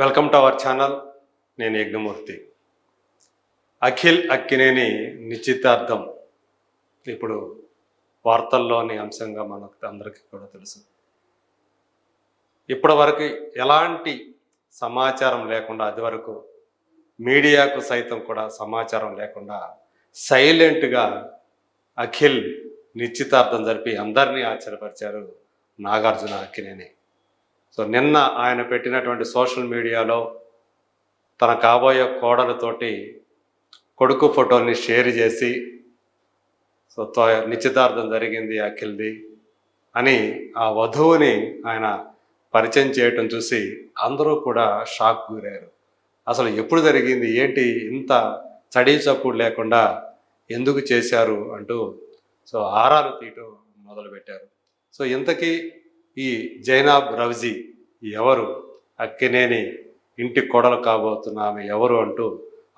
Welcome to our channel నేను యజ్ఞమూర్తి. అఖిల్ అక్కినేని నిశ్చితార్థం. ఇప్పుడు వార్తల్లోని అంశంగా మనకు అందరికీ కూడా తెలుసు. ఇప్పటి వరకు ఎలాంటి సమాచారం లేకుండా అది వరకు మీడియాకు సైతం కూడా సమాచారం లేకుండా సైలెంట్గా అఖిల్ నిశ్చితార్థం జరిపి అందరినీ ఆశ్చర్యపరిచారు నాగార్జున అక్కినేని. సో నిన్న ఆయన పెట్టినటువంటి సోషల్ మీడియాలో తన కాబోయే కోడలతోటి కొడుకు ఫోటోని షేర్ చేసి సో నిశ్చితార్థం జరిగింది అఖిల్ది అని ఆ వధువుని ఆయన పరిచయం చేయటం చూసి అందరూ కూడా షాక్ గురయ్యారు. అసలు ఎప్పుడు జరిగింది? ఏంటి ఇంత చడీ చప్పుడు లేకుండా ఎందుకు చేశారు అంటూ సో ఆరాలు తీయటం మొదలుపెట్టారు. సో ఇంతకీ ఈ జైనాబ్ రవ్జీ ఎవరు? అక్కినేని ఇంటి కొడలు కాబోతున్న ఆమె ఎవరు అంటూ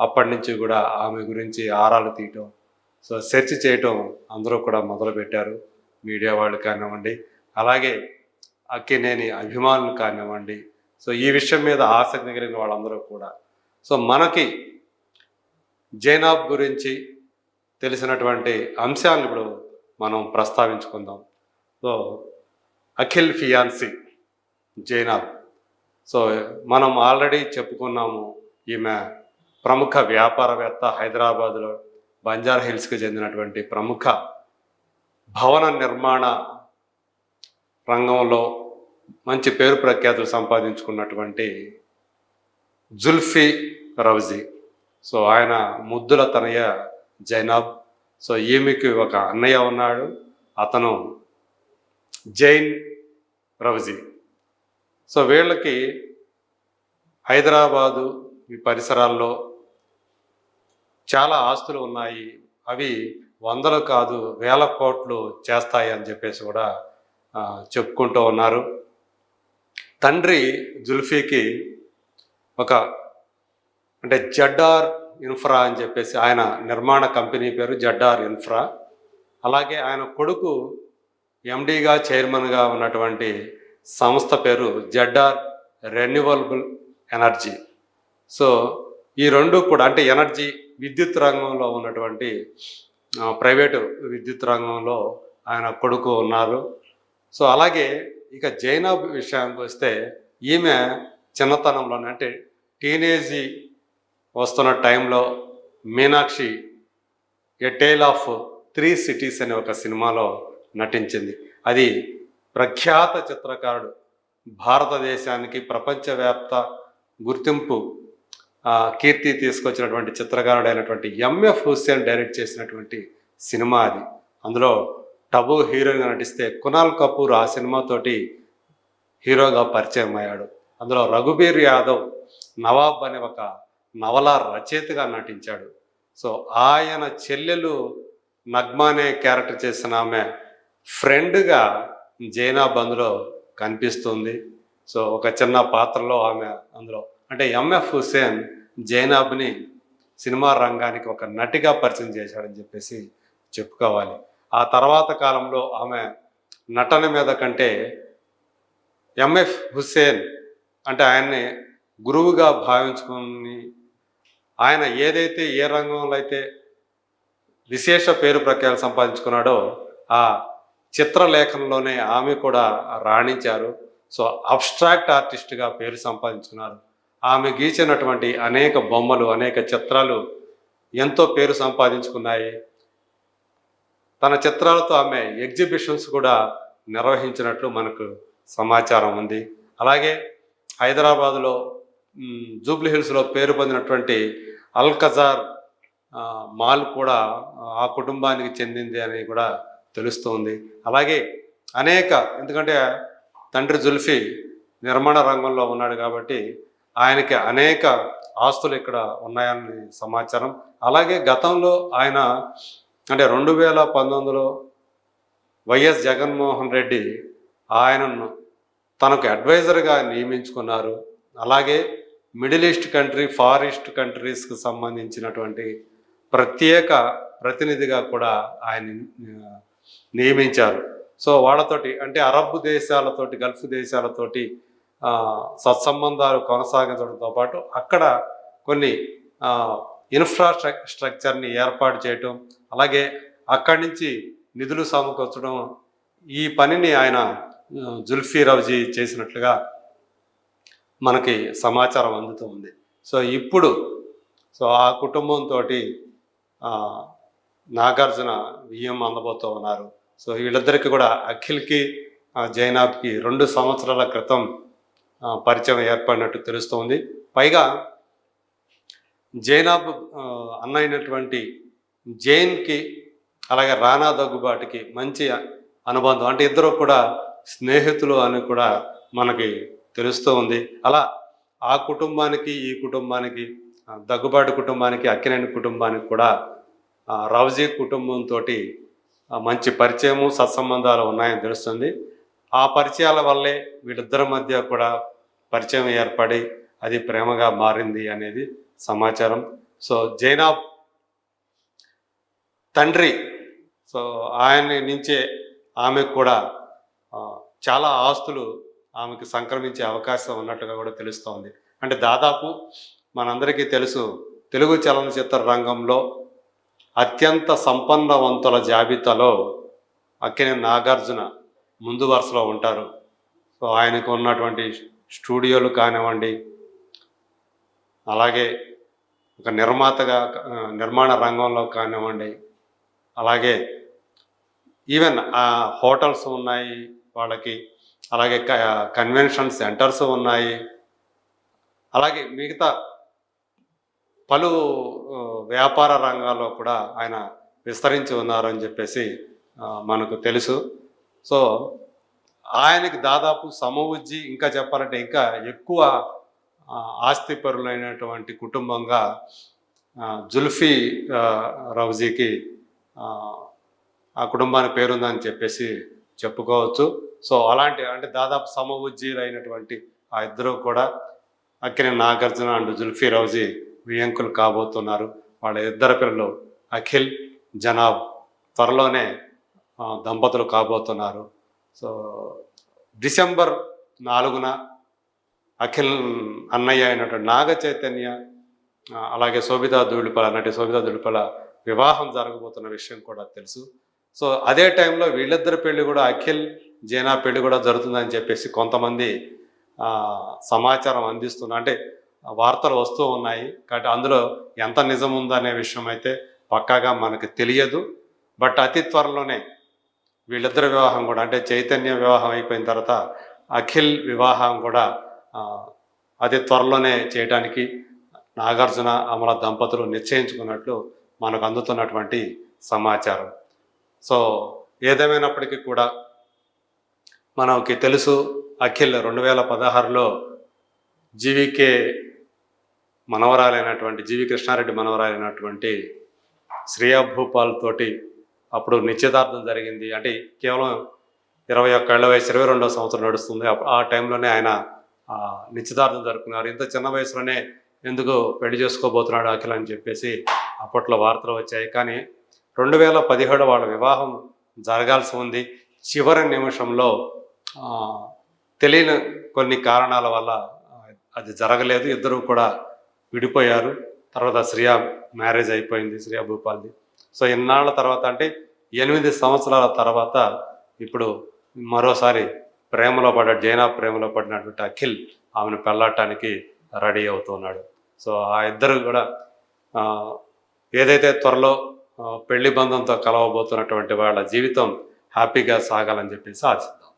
అప్పటి నుంచి కూడా ఆమె గురించి ఆరాలు తీయటం సో సెర్చ్ చేయటం అందరూ కూడా మొదలుపెట్టారు. మీడియా వాళ్ళు కానివ్వండి అలాగే అక్కినేని అభిమానులు కానివ్వండి సో ఈ విషయం మీద ఆసక్తి కలిగిన వాళ్ళందరూ కూడా. సో మనకి జైనాబ్ గురించి తెలిసినటువంటి అంశాలను ఇప్పుడు మనం ప్రస్తావించుకుందాం. So Akhil fiance Zainab. So మనం ఆల్రెడీ చెప్పుకున్నాము ఈమె ప్రముఖ వ్యాపారవేత్త హైదరాబాద్లో బంజారా హిల్స్కి చెందినటువంటి ప్రముఖ భవన నిర్మాణ రంగంలో మంచి పేరు ప్రఖ్యాతులు సంపాదించుకున్నటువంటి జుల్ఫీ రౌజీ సో ఆయన ముద్దుల తనయ్య జైనాబ్. సో ఈమెకి ఒక అన్నయ్య ఉన్నాడు. అతను జైన్ రౌజీ సో వీళ్ళకి హైదరాబాదు ఈ పరిసరాల్లో చాలా ఆస్తులు ఉన్నాయి. అవి వందలు కాదు వేల కోట్లు చేస్తాయి అని చెప్పేసి కూడా చెప్పుకుంటూ ఉన్నారు. తండ్రి జుల్ఫీకి ఒక అంటే జడ్ఆర్ ఇన్ఫ్రా అని చెప్పేసి ఆయన నిర్మాణ కంపెనీ పేరు జడ్డార్ ఇన్ఫ్రా. అలాగే ఆయన కొడుకు ఎండీగా చైర్మన్గా ఉన్నటువంటి సంస్థ పేరు జడ్ఆర్ రెన్యువబుల్ ఎనర్జీ సో ఈ రెండు కూడా అంటే ఎనర్జీ విద్యుత్ రంగంలో ఉన్నటువంటి ప్రైవేటు విద్యుత్ రంగంలో ఆయన కొడుకు ఉన్నారు. సో అలాగే ఇక జైనబ్ విషయానికి వస్తే ఈమె చిన్నతనంలోనే అంటే టీనేజీ వస్తున్న టైంలో Meenakshi a tale of three cities అనే ఒక సినిమాలో నటించింది. అది ప్రఖ్యాత చిత్రకారుడు. భారతదేశానికి ప్రపంచవ్యాప్త గుర్తింపు కీర్తి తీసుకొచ్చినటువంటి చిత్రకారుడు అయినటువంటి ఎంఎఫ్ హుస్సేన్ డైరెక్ట్ చేసినటువంటి సినిమా అది. అందులో టబు హీరోయిన్గా నటిస్తే కునాల్ కపూర్ ఆ సినిమాతోటి హీరోగా పరిచయం అయ్యాడు. అందులో రఘుబీర్ యాదవ్ నవాబ్ అనే ఒక నవల రచయితగా నటించాడు. సో ఆయన చెల్లెలు నగ్మానే క్యారెక్టర్ చేసిన ఆమె ఫ్రెండ్గా జైనాబ్ అందులో కనిపిస్తుంది. సో ఒక చిన్న పాత్రలో ఆమె అందులో అంటే ఎంఎఫ్ హుస్సేన్ జైనాబ్ని సినిమా రంగానికి ఒక నటిగా పరిచయం చేశాడని చెప్పేసి చెప్పుకోవాలి. ఆ తర్వాత కాలంలో ఆమె నటన మీద కంటే ఎంఎఫ్ హుస్సేన్ అంటే ఆయన్ని గురువుగా భావించుకుని ఆయన ఏదైతే ఏ రంగంలో అయితే విశేష పేరు ప్రఖ్యాలు సంపాదించుకున్నాడో ఆ చిత్రలేఖనంలోనే ఆమె కూడా రాణించారు. సో అబ్స్ట్రాక్ట్ ఆర్టిస్ట్గా పేరు సంపాదించుకున్నారు. ఆమె గీచినటువంటి అనేక బొమ్మలు అనేక చిత్రాలు ఎంతో పేరు సంపాదించుకున్నాయి. తన చిత్రాలతో ఆమె ఎగ్జిబిషన్స్ కూడా నిర్వహించినట్లు మనకు సమాచారం ఉంది. అలాగే హైదరాబాదులో జూబ్లీ హిల్స్లో పేరు పొందినటువంటి అల్కజార్ మాల్ కూడా ఆ కుటుంబానికి చెందింది అని కూడా తెలుస్తోంది. అలాగే అనేక ఎందుకంటే తండ్రి జుల్ఫీ నిర్మాణ రంగంలో ఉన్నాడు కాబట్టి ఆయనకి అనేక ఆస్తులు ఇక్కడ ఉన్నాయని సమాచారం. అలాగే గతంలో ఆయన అంటే రెండు వేల పంతొమ్మిదిలో వైఎస్ జగన్మోహన్ రెడ్డి ఆయనను తనకు అడ్వైజర్గా నియమించుకున్నారు. అలాగే మిడిల్ ఈస్ట్ కంట్రీ ఫారెస్ట్ కంట్రీస్కి సంబంధించినటువంటి ప్రత్యేక ప్రతినిధిగా కూడా ఆయన నియమించారు. సో వాళ్ళతోటి అంటే అరబ్ దేశాలతోటి గల్ఫ్ దేశాలతోటి సత్సంబంధాలు కొనసాగించడంతో పాటు అక్కడ కొన్ని ఇన్ఫ్రాస్ట్రక్ స్ట్రక్చర్ని ఏర్పాటు చేయటం అలాగే అక్కడి నుంచి నిధులు సమకూర్చడం ఈ పనిని ఆయన జుల్ఫీ రవ్జీ చేసినట్లుగా మనకి సమాచారం అందుతూ ఉంది. సో ఇప్పుడు సో ఆ కుటుంబంతో నాగార్జున వియ్యం అందబోతూ ఉన్నారు. సో వీళ్ళిద్దరికి కూడా అఖిల్కి జైనాబ్కి రెండు సంవత్సరాల క్రితం పరిచయం ఏర్పడినట్టు తెలుస్తోంది. పైగా జైనాబ్ అన్న అయినటువంటి జైన్కి అలాగే రానా దగ్గుబాటుకి మంచి అనుబంధం. అంటే ఇద్దరు కూడా స్నేహితులు అని కూడా మనకి తెలుస్తూ ఉంది. అలా ఆ కుటుంబానికి ఈ కుటుంబానికి దగ్గుబాటు కుటుంబానికి అక్కినేని కుటుంబానికి కూడా రౌజీ కుటుంబంతో మంచి పరిచయము సత్సంబంధాలు ఉన్నాయని తెలుస్తుంది. ఆ పరిచయాల వల్లే వీళ్ళిద్దరి మధ్య కూడా పరిచయం ఏర్పడి అది ప్రేమగా మారింది అనేది సమాచారం. సో జైనాబ్ తండ్రి సో ఆయన నుంచే ఆమెకు కూడా చాలా ఆస్తులు ఆమెకు సంక్రమించే అవకాశం ఉన్నట్టుగా కూడా తెలుస్తోంది. అంటే దాదాపు మనందరికీ తెలుసు తెలుగు చలనచిత్ర రంగంలో అత్యంత సంపన్నవంతుల జాబితాలో అక్కినే నాగార్జున ముందు వరుసలో ఉంటారు. సో ఆయనకు ఉన్నటువంటి స్టూడియోలు కానివ్వండి అలాగే ఒక నిర్మాతగా నిర్మాణ రంగంలో కానివ్వండి అలాగే ఈవెన్ ఆ హోటల్స్ ఉన్నాయి వాళ్ళకి అలాగే క- కన్వెన్షన్ సెంటర్స్ ఉన్నాయి. అలాగే మిగతా పలు వ్యాపార రంగాల్లో కూడా ఆయన విస్తరించి ఉన్నారని చెప్పేసి మనకు తెలుసు. సో ఆయనకి దాదాపు సమవుజ్జి ఇంకా చెప్పాలంటే ఇంకా ఎక్కువ ఆస్తిపరులైనటువంటి కుటుంబంగా జుల్ఫీ రౌజీకి ఆ, కుటుంబానికి పేరుందని చెప్పేసి చెప్పుకోవచ్చు. సో అలాంటి అంటే దాదాపు సమవుజ్జీలైనటువంటి ఆ ఇద్దరు కూడా అక్కిన నాగార్జున అండ్ జుల్ఫీ రౌజీ వియంకులు కాబోతున్నారు. వాళ్ళ ఇద్దరు పిల్లలు అఖిల్ జనాబ్ త్వరలోనే దంపతులు కాబోతున్నారు. సో డిసెంబర్ నాలుగున అఖిల్ అన్నయ్య అయినటువంటి నాగ చైతన్య అలాగే శోభితా దుడిపల నటి శోభితా దుడిపల వివాహం జరగబోతున్న విషయం కూడా తెలుసు. సో అదే టైంలో వీళ్ళిద్దరి పెళ్ళి కూడా అఖిల్ జైనా పెళ్ళి కూడా జరుగుతుందని చెప్పేసి కొంతమంది సమాచారం అందిస్తున్నారు అంటే వార్తలు వస్తూ ఉన్నాయి. కాబట్టి అందులో ఎంత నిజం ఉందనే విషయం అయితే పక్కాగా మనకు తెలియదు. బట్ అతి త్వరలోనే వీళ్ళిద్దరి వివాహం కూడా అంటే చైతన్య వివాహం అయిపోయిన తర్వాత అఖిల్ వివాహం కూడా అతి త్వరలోనే చేయడానికి నాగార్జున అమల దంపతులు నిశ్చయించుకున్నట్లు మనకు అందుతున్నటువంటి సమాచారం. సో ఏదేమైనప్పటికీ కూడా మనకి తెలుసు అఖిల్ రెండు వేల పదహారులో జీవికే మనవరాలైనటువంటి జీవి కృష్ణారెడ్డి మనవరాలైనటువంటి శ్రేయా భూపాల్ తోటి అప్పుడు నిశ్చితార్థం జరిగింది. అంటే కేవలం ఇరవై ఒక్క ఏళ్ళ వయసు ఇరవై రెండవ సంవత్సరం నడుస్తుంది. అప్పుడు ఆ టైంలోనే ఆయన నిశ్చితార్థం జరుపుకున్నారు. ఇంత చిన్న వయసులోనే ఎందుకు పెళ్ళి చేసుకోబోతున్నాడు అఖిల్ అని చెప్పేసి అప్పట్లో వార్తలు వచ్చాయి. కానీ రెండు వేల పదిహేడు వాళ్ళ వివాహం జరగాల్సి ఉంది. చివరి నిమిషంలో తెలియని కొన్ని కారణాల వల్ల అది జరగలేదు. ఇద్దరు కూడా విడిపోయారు. తర్వాత శ్రియా మ్యారేజ్ అయిపోయింది శ్రియా భూపాల్ది. సో ఇన్నాళ్ళ తర్వాత అంటే ఎనిమిది సంవత్సరాల తర్వాత ఇప్పుడు మరోసారి ప్రేమలో పడ్డ జైనా ప్రేమలో పడినటువంటి అఖిల్ ఆమెను పెళ్ళాటానికి రెడీ అవుతున్నాడు. సో ఆ ఇద్దరు కూడా ఏదైతే త్వరలో పెళ్ళి బంధంతో కలవబోతున్నటువంటి వాళ్ళ జీవితం హ్యాపీగా సాగాలని చెప్పేసి ఆశిద్దాం.